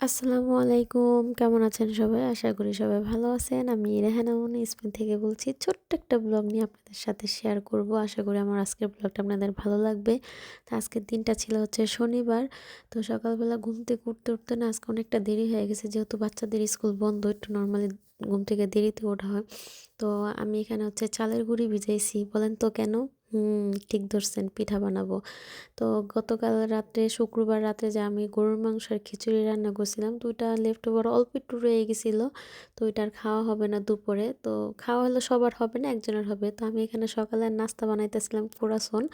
আসসালামু আলাইকুম। কেমন আছেন সবাই? আশা করি সবাই ভালো আছেন। আমি রেহানা মনে স্পেন থেকে বলছি, ছোট্ট একটা ব্লগ নিয়ে আপনাদের সাথে শেয়ার করব। আশা করি আমার আজকের ব্লগটা আপনাদের ভালো লাগবে। তো আজকের দিনটা ছিল হচ্ছে শনিবার। তো সকালবেলা ঘুম থেকে উঠতে উঠতে না আজকে অনেকটা দেরি হয়ে গেছে। যেহেতু বাচ্চাদের স্কুল বন্ধ, একটু নর্মালি ঘুম থেকে দেরিতে ওঠা হয়। তো আমি এখানে হচ্ছে চালের গুঁড়ি ভিজাইছি। বলেন তো কেন? হুম, ঠিক ধরছেন, পিঠা বানাবো। তো গতকাল রাত্রে, শুক্রবার রাত্রে যে আমি গরুর মাংসের খিচুড়ি রান্না করছিলাম, তো ওইটা লেফট ওভার অল্প একটু রয়ে গেছিল। তো ওইটা আর খাওয়া হবে না দুপুরে। তো খাওয়া হলে সবার হবে না, একজনের হবে। তো আমি এখানে সকালে নাস্তা বানাইতেছিলাম কোরাসন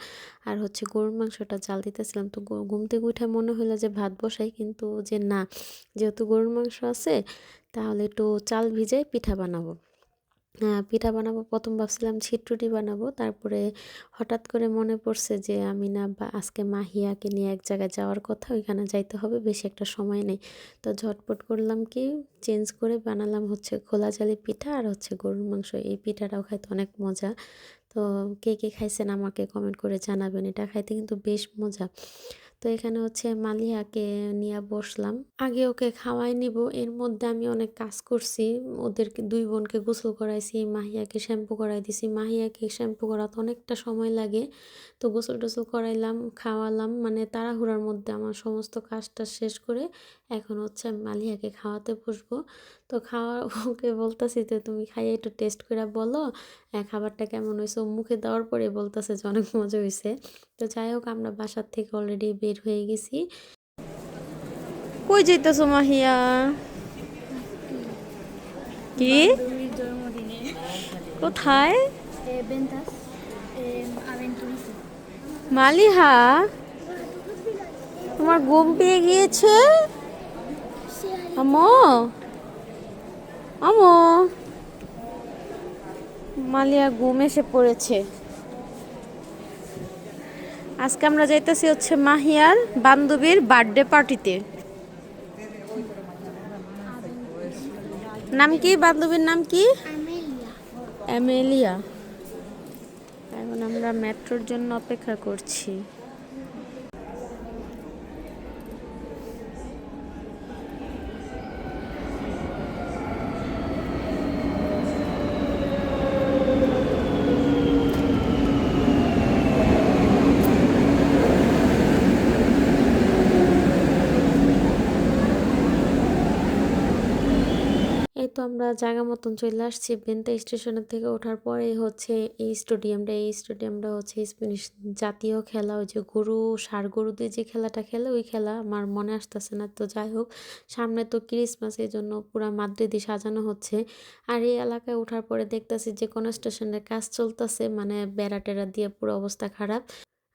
আর হচ্ছে গরুর মাংসটা জাল দিতেছিলাম। তো ঘুম থেকে উঠে মনে হলো যে ভাত বসাই, কিন্তু যে না, যেহেতু গরুর মাংস আছে, তাহলে একটু চাল ভিজাই পিঠা বানাবো। পিঠা বানাবো, প্রথম ভাবছিলাম ছিটরুটি বানাবো, তারপরে হঠাৎ করে মনে পড়ছে যে আমি না বা, আজকে মাহিয়াকে নিয়ে এক জায়গায় যাওয়ার কথা, ওইখানে যাইতে হবে, বেশি একটা সময় নেই। তো ঝটপট করলাম কি, চেঞ্জ করে বানালাম হচ্ছে খোলা জালি পিঠা আর হচ্ছে গরুর মাংস। এই পিঠাটাও খাইতে অনেক মজা। তো কে কে খাইছেন আমাকে কমেন্ট করে জানাবেন, এটা খাইতে কিন্তু বেশ মজা। তো এখানে হচ্ছে মালিয়াকে নিয়ে বসলাম। আগে ওকে খাওয়াই নিব, এর মধ্যে আমি অনেক কাজ করছি। ওদেরকে, দুই বোনকে গোসল করাইছি, মাহিয়াকে শ্যাম্পু করাই দিছি। মাহিয়াকে শ্যাম্পু করাতে অনেকটা সময় লাগে। তো গোসল টোসল করাইলাম, খাওয়ালাম মানে তাড়াহুড়ার মধ্যে আমার সমস্ত কাজটা শেষ করে এখন হচ্ছে আমি মালিয়াকে খাওয়াতে বসবো। তো খাওয়া ওকে বলতেছি যে, তুমি খাইয়ে একটু টেস্ট করে বলো খাবারটা কেমন হয়েছে মুখে দেওয়ার পরে বলতেছে যে, অনেক মজা হয়েছে তো যাই হোক আমরা বাসার থেকে অলরেডি বের হয়ে গেছি। কই যাইতেছো মাহিয়া? কি? কোথায়? মালিহা? তোমার ঘুম পেয়ে গিয়েছে? আমো আমো। মালিয়া ঘুম এসে পড়েছে। আজকে আমরা যাইতেছি হচ্ছে মাহিয়ার বান্ধবীর বার্থডে পার্টিতে। নাম কি? বান্ধবীর নাম কি. অ্যামেলিয়া। এখন আমরা মেট্রোর জন্য অপেক্ষা করছি এই তো আমরা জায়গা মতন চলে আসছি। বেন্তা স্টেশনের থেকে ওঠার পরেই হচ্ছে এই স্টেডিয়ামটা এই স্টেডিয়ামটা হচ্ছে স্প্যানিশ জাতীয় খেলা। ওই যে গরু, ষাঁড় গরু দিয়ে যে খেলাটা খেলে, ওই খেলা আমার মনে আসতেছে না। তো যাই হোক, সামনে তো ক্রিসমাস এই জন্য পুরা মাদ্রিদি সাজানো হচ্ছে। আর এই এলাকায় ওঠার পরে দেখতেছি যে কোনো স্টেশনের কাজ চলতেছে মানে বেড়া টেরা দিয়ে পুরো অবস্থা খারাপ।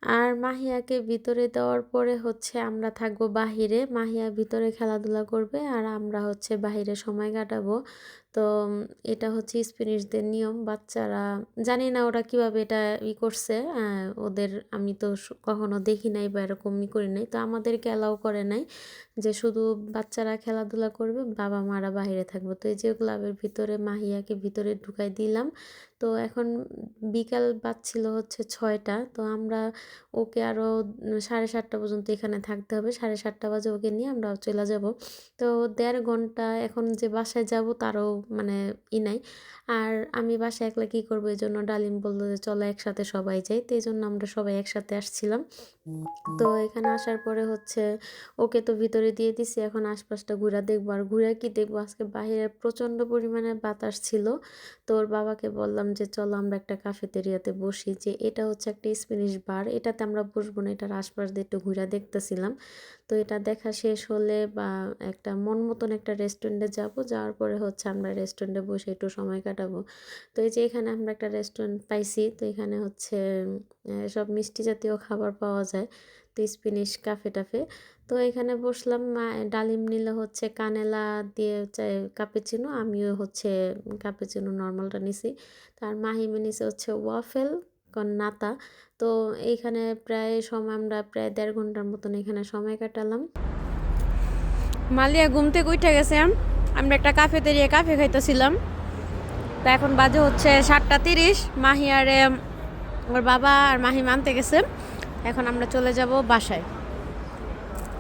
আর মাহিয়াকে ভিতরে দেওয়ার পরে হচ্ছে আমরা থাকব বাহিরে। মাহিয়া ভিতরে খেলাধুলা করবে আর আমরা হচ্ছে বাহিরে সময় কাটাবো। তো এটা হচ্ছে স্প্যানিশদের নিয়ম। বাচ্চারা জানি না ওরা কীভাবে এটা ই করছে ওদের আমি তো কখনো দেখি নাই বা এরকম ই করি নাই। তো আমাদেরকে অ্যালাউ করে নাই যে শুধু বাচ্চারা খেলাধুলা করবে, বাবা মারা বাইরে থাকবে। তো এই যে ক্লাবের ভিতরে মাহিয়াকে ভিতরে ঢুকাই দিলাম। তো এখন বিকাল বাজছিল হচ্ছে ছয়টা। তো আমরা ওকে আরও সাড়ে সাতটা পর্যন্ত এখানে থাকতে হবে। সাড়ে সাতটা বাজে ওকে নিয়ে আমরা চলে যাব। তো দেড় ঘণ্টা এখন যে বাসায় যাব তারও মানে ই নাই। আর আমি বাসায় একলা কী করব? এই জন্য ডালিম বলল যে, চলো একসাথে সবাই যাই। তো এই জন্য আমরা সবাই একসাথে আসছিলাম। তো এখানে আসার পরে হচ্ছে ওকে তো ভিতরে দিয়ে দিছি। এখন আশপাশটা ঘুরা দেখব। আর ঘুরা কি দেখব? আজকে বাইরে প্রচণ্ড পরিমাণে বাতাস ছিল। তো ওর বাবাকে বললাম যে, চলো আমরা একটা কাফেতেরিয়াতে বসি। যে, এটা হচ্ছে একটা স্প্যানিশ বার এটাতে আমরা বসবো না, এটার আশপাশ দিয়ে একটু ঘুরা দেখতেছিলাম। তো এটা দেখা শেষ হলে বা একটা মন মতন একটা রেস্টুরেন্টে যাব। যাওয়ার পরে হচ্ছে আমরা রেস্টুরেন্টে বসে একটু সময় কাটাবো। তো এই যে এখানে আমরা একটা রেস্টুরেন্ট পাইছি, তো এখানে হচ্ছে সব মিষ্টি জাতীয় খাবার পাওয়া যায়, তো স্প্যানিশ কাফে টাফে। তো এখানে বসলাম ডালিম নিলে হচ্ছে কানেলা দিয়ে চাই কাপেচিনো আমিও হচ্ছে কাপেচিনো নর্মালটা নিছি। তার মাহিমে নিছে হচ্ছে ওয়াফেল নাতা তো এইখানে প্রায় সময়, আমরা প্রায় দেড় ঘণ্টার মতন এখানে সময় কাটালাম। মালিয়া, ঘুম থেকে উঠে গেছে আমরা একটা কাফে তেরিয়ে কাফে খাইতেছিলাম। তো এখন বাজে হচ্ছে সাতটা তিরিশ। মাহিয়ারে ওর বাবা আর মাহি মানতে গেছে। এখন আমরা চলে যাব বাসায়।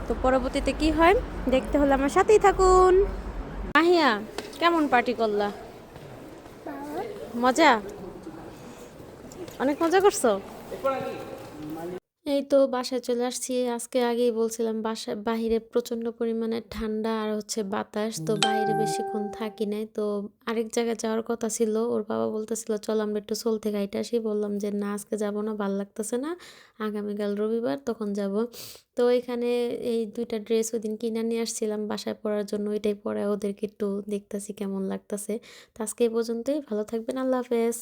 তো পরবর্তীতে কি হয়? দেখতে হলে আমার সাথেই থাকুন। মাহিয়া, কেমন পার্টি করলা? মজা? অনেক মজা করছ? এই তো বাসায় চলে আসছি। আজকে আগেই বলছিলাম বাসা, বাহিরে প্রচণ্ড পরিমাণে ঠান্ডা আর হচ্ছে বাতাস। তো বাইরে বেশিক্ষণ থাকি নাই। তো আরেক জায়গায় যাওয়ার কথা ছিল। ওর বাবা বলতেছিল, চল আমরা একটু থেকে হাইটে আসি। বললাম যে, না, আজকে যাব না, ভালো লাগতেছে না। আগামীকাল রবিবার তখন যাব। তো এখানে এই দুইটা ড্রেস ওই দিন কিনে নিয়ে আসছিলাম। বাসায় পরার জন্য ওইটাই পরে ওদেরকে একটু দেখতেছি কেমন লাগতেছে। তো আজকে এই পর্যন্তই। ভালো থাকবেন। আল্লাহ হাফেজ।